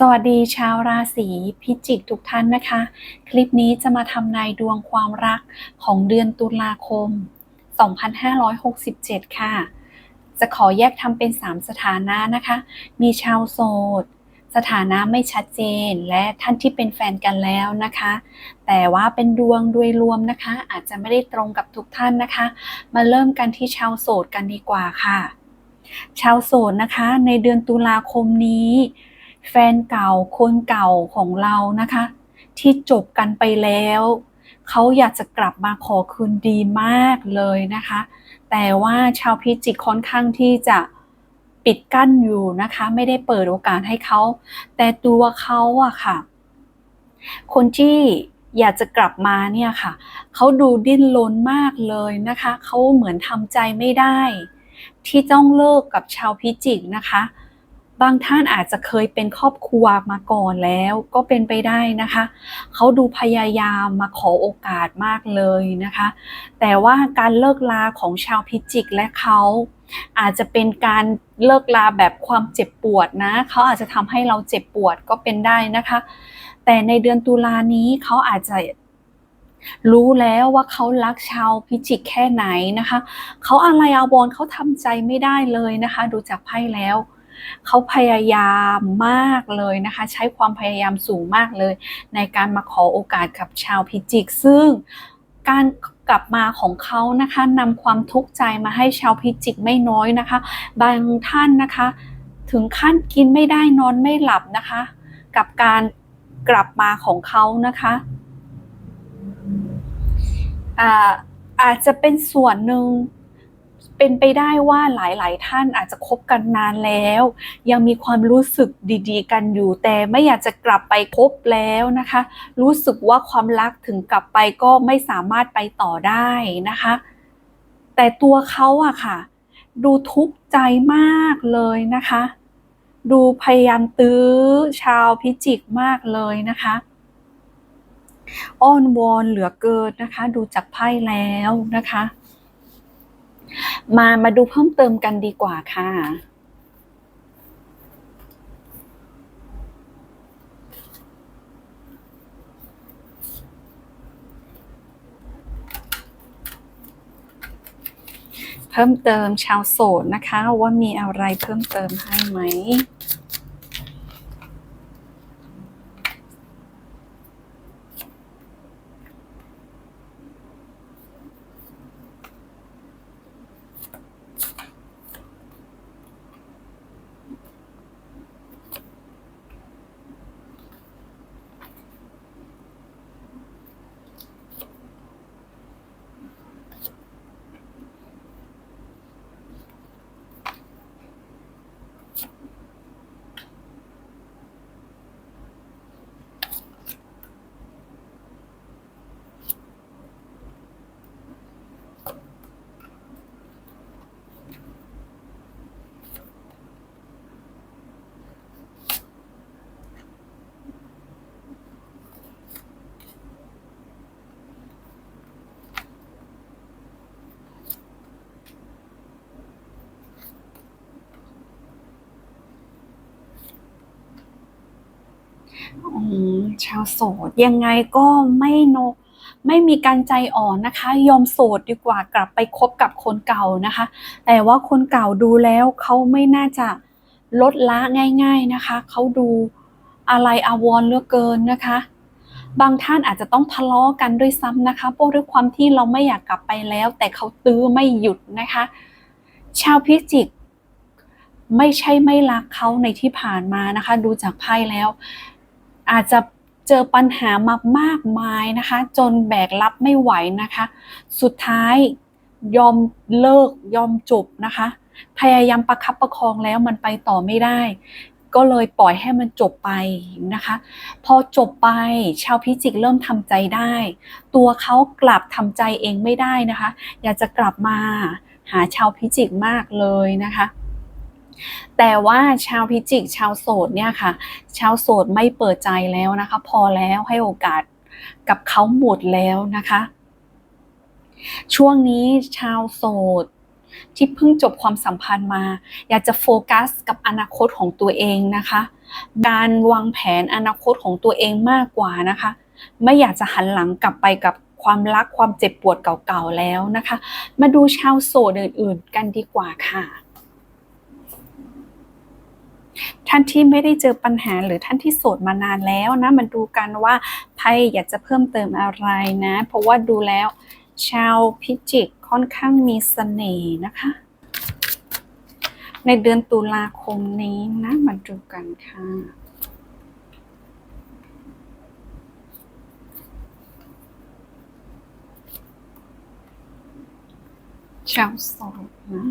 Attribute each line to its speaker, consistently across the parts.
Speaker 1: สวัสดีชาวราศีพิจิกทุกท่านนะคะ คลิปนี้จะมาทำนายดวงความรักของเดือนตุลาคม 2567 ค่ะ จะขอแยกทำเป็น 3 สถานะนะคะ มีชาวโสด สถานะไม่ชัดเจนและท่านที่เป็นแฟนกันแล้วนะคะ แต่ว่าเป็นดวงโดยรวมนะคะ อาจจะไม่ได้ตรงกับทุกท่านนะคะ มาเริ่มกันที่ชาวโสดกันดีกว่าค่ะ ชาวโสดนะคะ ในเดือนตุลาคมนี้ แฟนเก่าคนเก่าของเรานะคะ ที่จบกันไปแล้ว เขาอยากจะกลับมาขอคืนดีมากเลยนะคะ แต่ว่าชาวพิจิกค่อนข้างที่จะปิดกั้นอยู่นะคะ ไม่ได้เปิดโอกาสให้เขา แต่ตัวเขาอะค่ะ คนที่อยากจะกลับมาเนี่ยค่ะ เขาดูดิ้นรนมากเลยนะคะ เขาเหมือนทำใจไม่ได้ ที่ต้องเลิกกับชาวพิจิกนะคะ บางท่านอาจจะเคยเป็นครอบครัวมาก่อนแล้วก็เป็นไปได้นะคะ เขาดูพยายามมาขอโอกาสมากเลยนะคะ แต่ว่าการเลิกลาของชาวพิจิกและเขาอาจจะเป็นการเลิกลาแบบความเจ็บปวดนะ เขาอาจจะทำให้เราเจ็บปวดก็เป็นได้นะคะ แต่ในเดือนตุลานี้เขาอาจจะรู้แล้วว่าเขารักชาวพิจิกแค่ไหนนะคะ เขาอะไรอาวรณ์เขาทำใจไม่ได้เลยนะคะ ดูจากไพ่แล้ว เขาพยายามมากเลยนะคะ ใช้ความพยายามสูงมากเลย ในการมาขอโอกาสกับชาวพิจิก ซึ่งการกลับมาของเขานะคะนำความทุกข์ใจมาให้ชาวพิจิกไม่น้อยนะคะ บางท่านนะคะ ถึงขั้นกินไม่ได้นอนไม่หลับนะคะ กับการกลับมาของเขานะคะอ่าอาจจะเป็นส่วนหนึ่ง เป็นไปได้ว่าหลายๆ ท่านอาจจะคบกันนานแล้ว ยังมีความรู้สึกดีๆ กันอยู่ แต่ไม่อยากจะกลับไปคบแล้วนะคะ รู้สึกว่าความรักถึงกลับไปก็ไม่สามารถไปต่อได้นะคะ แต่ตัวเขาอะค่ะ ดูทุกข์ใจมากเลยนะคะ ดูพยายามตื้อชาวพิจิกมากเลยนะคะอ้อนวอนเหลือเกินนะคะ ดูจากไพ่แล้วนะคะ มามาดูเพิ่มเติมกันดีกว่าค่ะเพิ่มเติมชาวโสดนะคะ ว่ามีอะไรเพิ่มเติมให้ไหม ชาวโสดยังไงก็ไม่โนไม่มีการใจอ่อนนะคะ ยอมโสดดีกว่ากลับไปคบกับคนเก่านะคะ แต่ว่าคนเก่าดูแล้วเขาไม่น่าจะลดละง่าย ๆนะคะเขาดูอะไรอาวรเหลือเกินนะคะ บางท่านอาจจะต้องทะเลาะกันด้วยซ้ำนะคะเพราะด้วยความที่เราไม่อยากกลับไปแล้ว แต่เขาตื้อไม่หยุดนะคะ ชาวพิจิก ไม่ใช่ไม่รักเขาในที่ผ่านมานะคะ ดูจากไพ่แล้ว อาจจะเจอปัญหามามากมายนะคะ จนแบกรับไม่ไหวนะคะ สุดท้ายยอมเลิกยอมจบนะคะ พยายามประคับประคองแล้วมันไปต่อไม่ได้ ก็เลยปล่อยให้มันจบไปนะคะ พอจบไปชาวพิจิกเริ่มทำใจได้ ตัวเขากลับทำใจเองไม่ได้นะคะ อยากจะกลับมาหาชาวพิจิกมากเลยนะคะ แต่ว่าชาวพิจิก ชาวโสดเนี่ยค่ะ ชาวโสดไม่เปิดใจแล้วนะคะ พอแล้วให้โอกาสกับเขาหมดแล้วนะคะ ช่วงนี้ชาวโสดที่เพิ่งจบความสัมพันธ์มา อยากจะโฟกัสกับอนาคตของตัวเองนะคะ การวางแผนอนาคตของตัวเองมากกว่านะคะ ไม่อยากจะหันหลังกลับไปกับความรักความเจ็บปวดเก่าๆแล้วนะคะ มาดูชาวโสดอื่นๆกันดีกว่าค่ะ ท่านที่ไม่ได้เจอปัญหาหรือท่านที่โสดมานานแล้วนะมาดูกันว่าไพ่อยากจะเพิ่มเติมอะไรนะ เพราะว่าดูแล้ว ชาวพิจิกค่อนข้างมีเสน่ห์นะคะ ในเดือนตุลาคมนี้นะมาดูกันค่ะชาวโสดนะ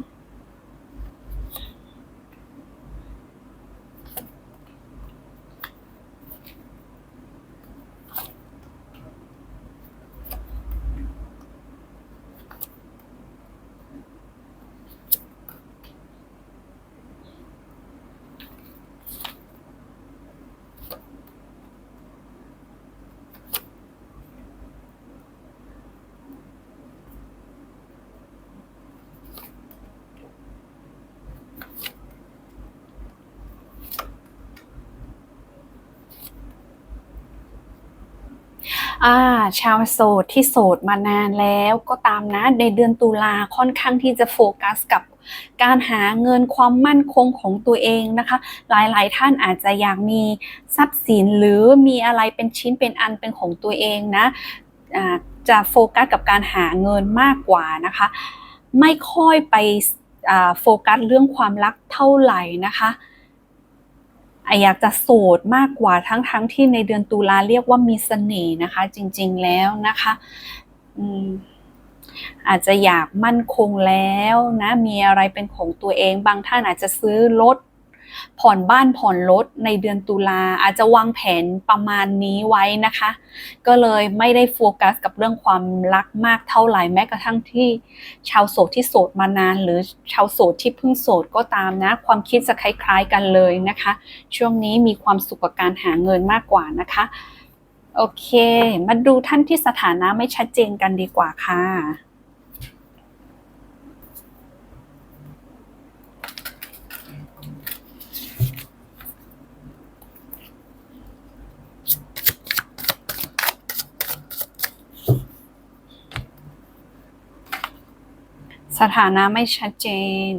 Speaker 1: อ่า ชาวโสดที่โสดมานานแล้วก็ตามนะ ในเดือนตุลาค่อนข้างที่จะโฟกัสกับการหาเงินความมั่นคงของตัวเองนะคะ หลายๆ ท่านอาจจะอยากมีทรัพย์สินหรือมีอะไรเป็นชิ้นเป็นอันเป็นของตัวเองนะจะโฟกัสกับการหาเงินมากกว่านะคะ ไม่ค่อยไปโฟกัสเรื่องความรักเท่าไหร่นะคะ อยากจะโสดมากกว่าทั้งๆทที่ในเดือนตุลาเรียกว่ามีเสน่ห์นะคะ จริงๆแล้วนะคะอาจจะอยากมั่นคงแล้วนะมีอะไรเป็นของตัวเอง บางท่านอาจจะซื้อรถ ผ่อนบ้านผ่อนรถในเดือนตุลาอาจจะวางแผนประมาณนี้ไว้นะคะ ก็เลยไม่ได้โฟกัสกับเรื่องความรักมากเท่าไหร่แม้กระทั่งที่ชาวโสดที่โสดมานาน หรือชาวโสดที่เพิ่งโสดก็ตามนะ ความคิดจะคล้าย ๆกันเลยนะคะ ช่วงนี้มีความสุขกับการหาเงินมากกว่านะคะโอเค มาดูท่านที่สถานะไม่ชัดเจนกันดีกว่าค่ะ สถานะไม่ชัดเจน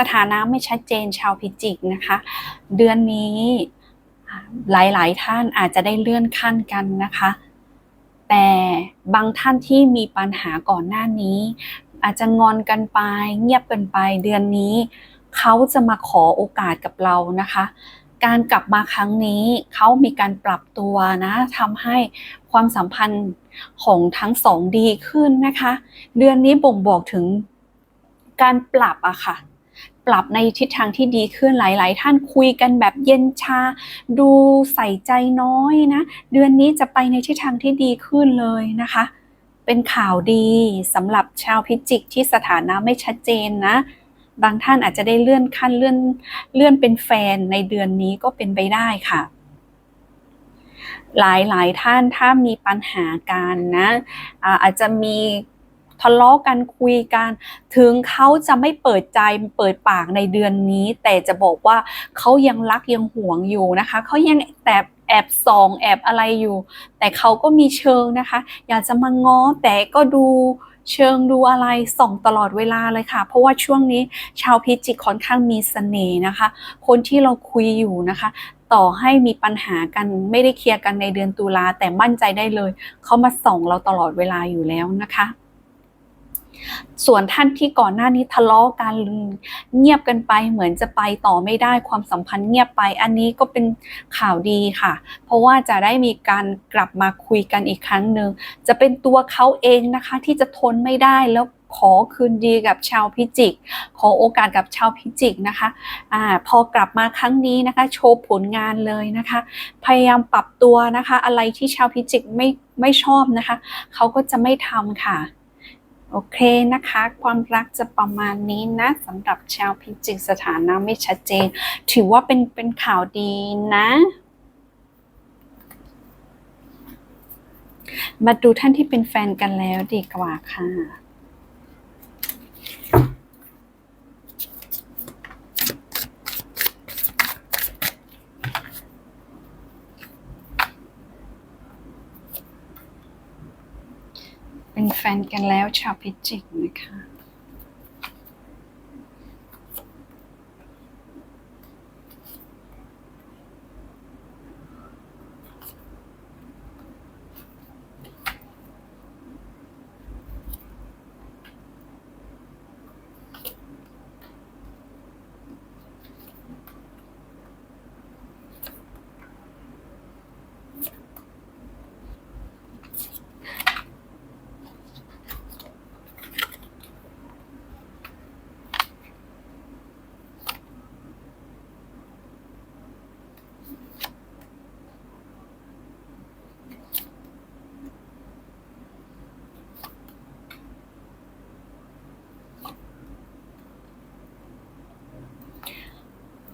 Speaker 1: สถานะไม่ชัดเจนชาวพิจิกนะคะ เดือนนี้หลายๆ ท่านอาจจะได้เลื่อนขั้นกันนะคะ แต่บางท่านที่มีปัญหาก่อนหน้านี้ อาจจะงอนกันไป เงียบกันไป เดือนนี้เขาจะมาขอโอกาสกับเรานะคะ การกลับมาครั้งนี้เขามีการปรับตัวนะทำให้ความสัมพันธ์ของทั้งสองดีขึ้นนะคะ เดือนนี้บ่งบอกถึงการปรับอะค่ะ ปรับในทิศทางที่ดีขึ้นหลาย ๆ ท่านคุยกันแบบเย็นชา ดูใส่ใจน้อยนะ เดือนนี้จะไปในทิศทางที่ดีขึ้นเลยนะคะ เป็นข่าวดีสำหรับชาวพิจิกที่สถานะไม่ชัดเจนนะ บางท่านอาจจะได้เลื่อนขั้นเลื่อนเลื่อนเป็นแฟนในเดือนนี้ก็เป็นไปได้ค่ะหลายหลายท่านถ้ามีปัญหากันนะอาจจะมี ทะเลาะกันคุยกัน ถึงเขาจะไม่เปิดใจเปิดปากในเดือนนี้ แต่จะบอกว่าเขายังรักยังหวงอยู่นะคะเขายังแต่แอบส่องแอบอะไรอยู่ แต่เขาก็มีเชิงนะคะ อยากจะมาง้อแต่ก็ดูเชิงดูอะไรส่องตลอดเวลาเลยค่ะ เพราะว่าช่วงนี้ชาวพิจิกค่อนข้างมีเสน่ห์นะคะ คนที่เราคุยอยู่นะคะ ต่อให้มีปัญหากันไม่ได้เคลียร์กันในเดือนตุลาแต่มั่นใจได้เลย เขามาส่องเราตลอดเวลาอยู่แล้วนะคะ ส่วนท่านที่ก่อนหน้านี้ทะเลาะกันเงียบกันไปเหมือนจะไปต่อไม่ได้ความสัมพันธ์เงียบไป อันนี้ก็เป็นข่าวดีค่ะ เพราะว่าจะได้มีการกลับมาคุยกันอีกครั้งหนึ่งจะเป็นตัวเขาเองนะคะที่จะทนไม่ได้แล้วขอคืนดีกับชาวพิจิก ขอโอกาสกับชาวพิจิกนะคะอ่าพอกลับมาครั้งนี้นะคะโชว์ผลงานเลยนะคะ พยายามปรับตัวนะคะ อะไรที่ชาวพิจิกไม่ไม่ชอบนะคะ เขาก็จะไม่ทำค่ะ โอเคนะคะ ความรักจะประมาณนี้นะสำหรับชาวพิจิกสถานะไม่ชัดเจน ถือว่าเป็นเป็นข่าวดีนะ มาดูท่านที่เป็นแฟนกันแล้วดีกว่าค่ะ แฟนกันแล้วชาวพิจิกนะคะ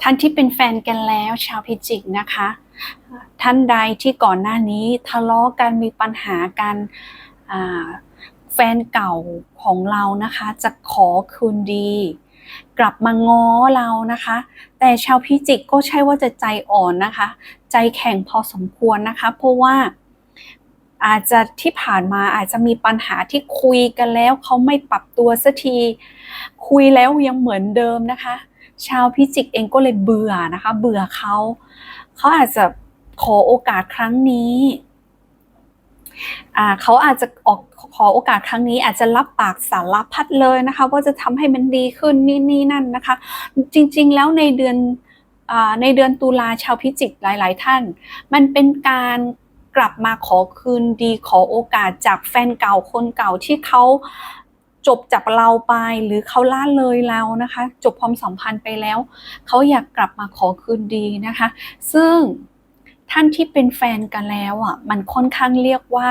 Speaker 1: ท่านที่เป็นแฟนกันแล้วชาวพิจิกนะคะ ท่านใดที่ก่อนหน้านี้ทะเลาะกันมีปัญหากันแฟนเก่าของเรานะคะ จะขอคืนดี กลับมาง้อเรานะคะ แต่ชาวพิจิกก็ใช่ว่าจะใจอ่อนนะคะ ใจแข็งพอสมควรนะคะ เพราะว่าอาจจะที่ผ่านมาอาจจะมีปัญหาที่คุยกันแล้วเขาไม่ปรับตัวสักที คุยแล้วยังเหมือนเดิมนะคะ ชาวพิจิกเองก็เลยเบื่อนะคะ เบื่อเขาเขาอาจจะขอโอกาสครั้งนี้เขาอาจจะออกขอโอกาสครั้งนี้อาจจะรับปากสารพัดเลยนะคะ ว่าจะทำให้มันดีขึ้นนี่นี่นั่นนะคะ จริงๆแล้วในเดือนอในเดือนตุลาชาวพิจิกหลาย ๆ ท่าน มันเป็นการกลับมาขอคืนดีขอโอกาสจากแฟนเก่าคนเก่าที่เขา จบจากเราไปหรือเขาล่าเลยเรานะคะ จบความสัมพันธ์ไปแล้ว เขาอยากกลับมาขอคืนดีนะคะ ซึ่งท่านที่เป็นแฟนกันแล้วอะมันค่อนข้างเรียกว่า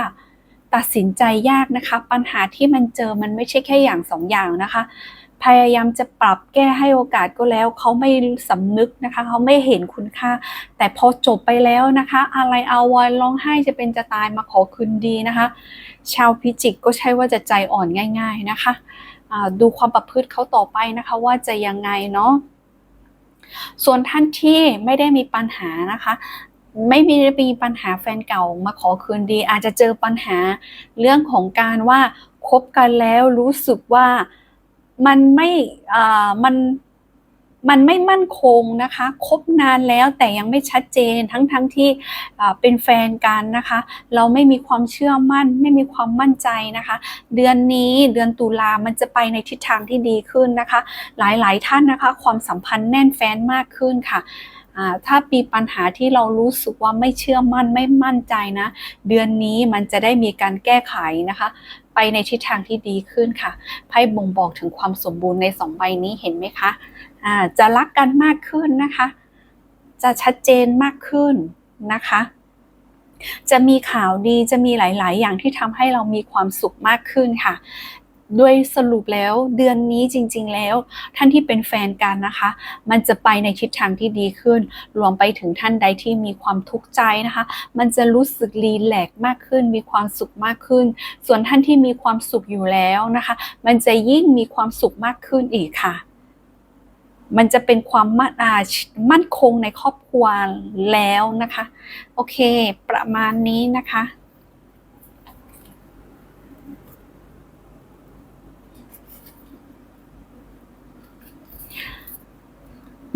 Speaker 1: ตัดสินใจยากนะคะ ปัญหาที่มันเจอมันไม่ใช่แค่อย่างสองอย่างนะคะ พยายามจะปรับแก้ให้โอกาสก็แล้ว เขาไม่สำนึกนะคะ เขาไม่เห็นคุณค่า แต่พอจบไปแล้วนะคะ อะไรเอาวอยร้องไห้จะเป็นจะตายมาขอคืนดีนะคะ ชาวพิจิกก็ใช่ว่าจะใจอ่อนง่าย ๆนะคะดูความประพฤติเขาต่อไปนะคะว่าจะยังไงเนาะส่วนท่านที่ไม่ได้มีปัญหานะคะ ไม่มีมีปัญหาแฟนเก่ามาขอคืนดี อาจจะเจอปัญหาเรื่องของการว่าคบกันแล้วรู้สึกว่า มันไม่มันมันไม่มั่นคงนะคะคบนานแล้วแต่ยังไม่ชัดเจนทั้งทั้งที่เป็นแฟนกันนะคะ เราไม่มีความเชื่อมั่น ไม่มีความมั่นใจนะคะ เดือนนี้เดือนตุลามันจะไปในทิศทางที่ดีขึ้นนะคะ หลายๆท่านนะคะ ความสัมพันธ์แน่นแฟ้นมากขึ้นค่ะถ้ามีปัญหาที่เรารู้สึกว่าไม่เชื่อมั่นไม่มั่นใจนะ เดือนนี้มันจะได้มีการแก้ไขนะคะ ไปในทิศทางที่ดีขึ้นค่ะไพ่บ่งบอกถึงความสมบูรณ์ในสองใบนี้เห็นไหมคะะจะรักกันมากขึ้นนะคะ จะชัดเจนมากขึ้นนะคะ จะมีข่าวดีจะมีหลาย ๆ อย่างที่ทำให้เรามีความสุขมากขึ้นค่ะ ด้วยสรุปแล้วเดือนนี้จริง ๆ แล้ว ท่านที่เป็นแฟนกันนะคะ มันจะไปในทิศทางที่ดีขึ้น รวมไปถึงท่านใดที่มีความทุกข์ใจนะคะ มันจะรู้สึกรีแลกซ์มากขึ้น มีความสุขมากขึ้น ส่วนท่านที่มีความสุขอยู่แล้วนะคะ มันจะยิ่งมีความสุขมากขึ้นอีกค่ะมันจะเป็นความมั่นมั่นคงในครอบครัวแล้วนะคะ โอเค ประมาณนี้นะคะ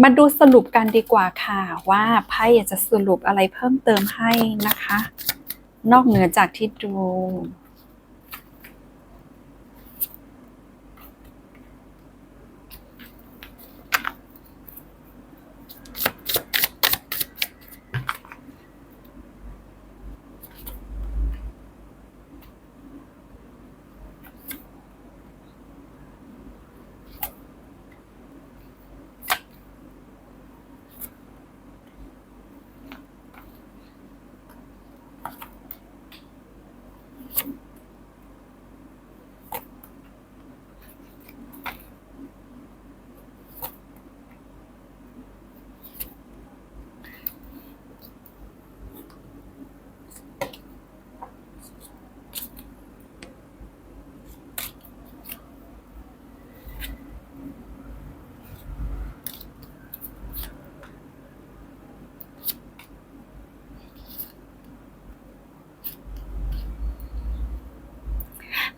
Speaker 1: มาดูสรุปกันดีกว่าค่ะว่าไพ่จะสรุปอะไรเพิ่มเติมให้นะคะ นอกเหนือจากที่ดู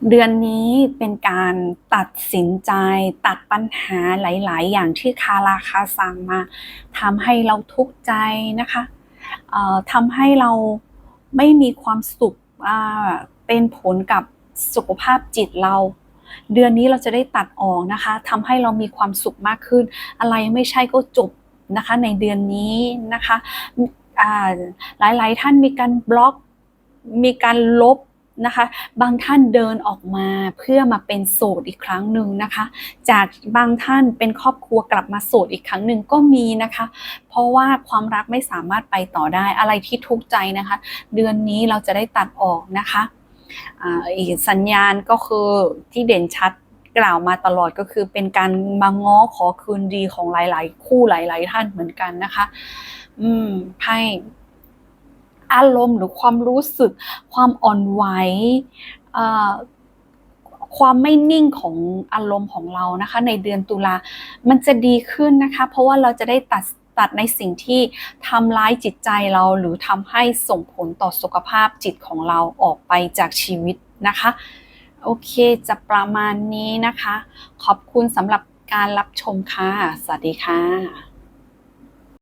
Speaker 1: เดือนนี้เป็นการตัดสินใจตัดปัญหาหลาย ๆ อย่างที่คาราคาซังมาทำให้เราทุกข์ใจนะคะทำให้เราไม่มีความสุขเป็นผลกับสุขภาพจิตเรา เดือนนี้เราจะได้ตัดออกนะคะทำให้เรามีความสุขมากขึ้น อะไรไม่ใช่ก็จบนะคะในเดือนนี้นะคะหลาย ๆ ท่านมีการบล็อกมีการลบ นะคะ บางท่านเดินออกมาเพื่อมาเป็นโสดอีกครั้งหนึ่งนะคะ จากบางท่านเป็นครอบครัวกลับมาโสดอีกครั้งหนึ่งก็มีนะคะ เพราะว่าความรักไม่สามารถไปต่อได้อะไรที่ทุกข์ใจนะคะ เดือนนี้เราจะได้ตัดออกนะคะอีกสัญญาณก็คือที่เด่นชัดกล่าวมาตลอดก็คือเป็นการมาง้อขอคืนดีของหลาย ๆ คู่หลาย ๆ ท่านเหมือนกันนะคะ อืมไพ่ อารมณ์หรือความรู้สึก ความอ่อนไหวความไม่นิ่งของอารมณ์ของเรานะคะ ในเดือนตุลา มันจะดีขึ้นนะคะ เพราะว่าเราจะได้ตัดตัดในสิ่งที่ทำร้ายจิตใจเราหรือทำให้ส่งผลต่อสุขภาพจิตของเราออกไปจากชีวิตนะคะ โอเคจะประมาณนี้นะคะ ขอบคุณสำหรับการรับชมค่ะ สวัสดีค่ะ